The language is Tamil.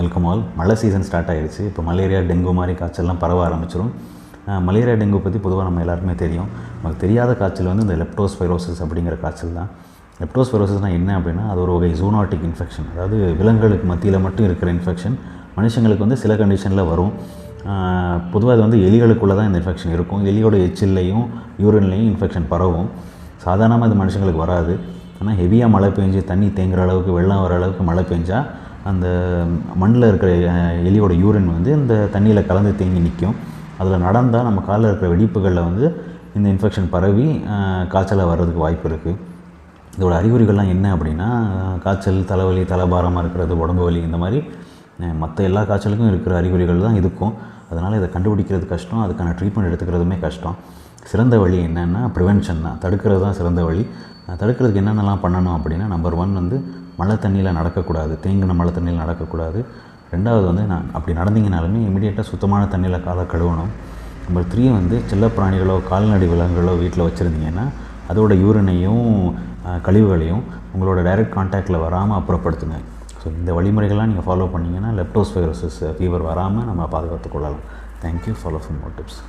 வெல்கம் ஆல் மழை சீசன் ஸ்டார்ட் ஆகிடுச்சு இப்போ மலேரியா டெங்கு மாதிரி காய்ச்சல்லாம் பரவ ஆரம்பிச்சிடும் மலேரியா டெங்கு பற்றி பொதுவாக நம்ம எல்லாருக்குமே தெரியும். நமக்கு தெரியாத காய்ச்சல் வந்து இந்த லெப்டோஸ்பைரோசிஸ் அப்படிங்கிற காய்ச்சல் தான். லெப்டோஸ்பைரோசிஸ்னால் என்ன அப்படின்னா அது ஒரு வகை ஜூனாட்டிக் இன்ஃபெக்ஷன் அதாவது விலங்குகளுக்கு மத்தியில் மட்டும் இருக்கிற இன்ஃபெக்ஷன் மனுஷங்களுக்கு வந்து சில கண்டிஷனில் வரும். பொதுவாக அது வந்து எலிகளுக்குள்ளே தான் இந்த இன்ஃபெக்ஷன் இருக்கும். எலியோட எச்சில்லையும் யூரின்லேயும் இன்ஃபெக்ஷன் பரவும். சாதாரணமாக இது மனுஷங்களுக்கு வராது. ஆனால் ஹெவியாக மழை பெஞ்சு தண்ணி தேங்குற அளவுக்கு வெள்ளம் வர அளவுக்கு மழை பெஞ்சால் அந்த மண்ணில் இருக்கிற எலியோட யூரின் வந்து இந்த தண்ணியில் கலந்து தேங்கி நிற்கும் அதில் நடந்தால் நம்ம காலில் இருக்கிற வெடிப்புகளில் வந்து இந்த இன்ஃபெக்ஷன் பரவி காய்ச்சலாக வர்றதுக்கு வாய்ப்பு இருக்குது இதோட அறிகுறிகள்லாம் என்ன அப்படின்னா காய்ச்சல் தலைவலி தலைபாரமாக இருக்கிறது உடம்பு வலி இந்த மாதிரி மற்ற எல்லா காய்ச்சலுக்கும் இருக்கிற அறிகுறிகள் தான் இருக்கும். அதனால் இதை கண்டுபிடிக்கிறது கஷ்டம் அதுக்கான ட்ரீட்மெண்ட் எடுத்துக்கிறதுமே கஷ்டம். சிறந்த வழி என்னென்னா ப்ரிவென்ஷன் தான். தடுக்கிறது தான் சிறந்த வழி. தடுக்கிறதுக்கு என்னென்னலாம் பண்ணணும் அப்படின்னா நம்பர் ஒன் வந்து மழை தண்ணியில் நடக்கக்கூடாது தேங்கின மழை தண்ணியில் நடக்கக்கூடாது. ரெண்டாவது வந்து நான் அப்படி நடந்தீங்கனாலுமே இமீடியட்டாக சுத்தமான தண்ணியில் காலை கழுவணும். நம்பர் த்ரீ வந்து செல்லப்பிராணிகளோ கால்நடை விலங்குகளோ வீட்டில் வச்சுருந்தீங்கன்னா அதோட யூரினையும் கழிவுகளையும் உங்களோட டைரக்ட் காண்டாக்டில் வராமல் அப்புறப்படுத்துங்க. ஸோ இந்த வழிமுறைகள்லாம் நீங்கள் ஃபாலோ பண்ணிங்கன்னா லெப்டோஸ்பைரோசிஸ் ஃபீவர் வராமல் நம்ம பாதுகாத்துக் கொள்ளலாம். Thank you follow for more tips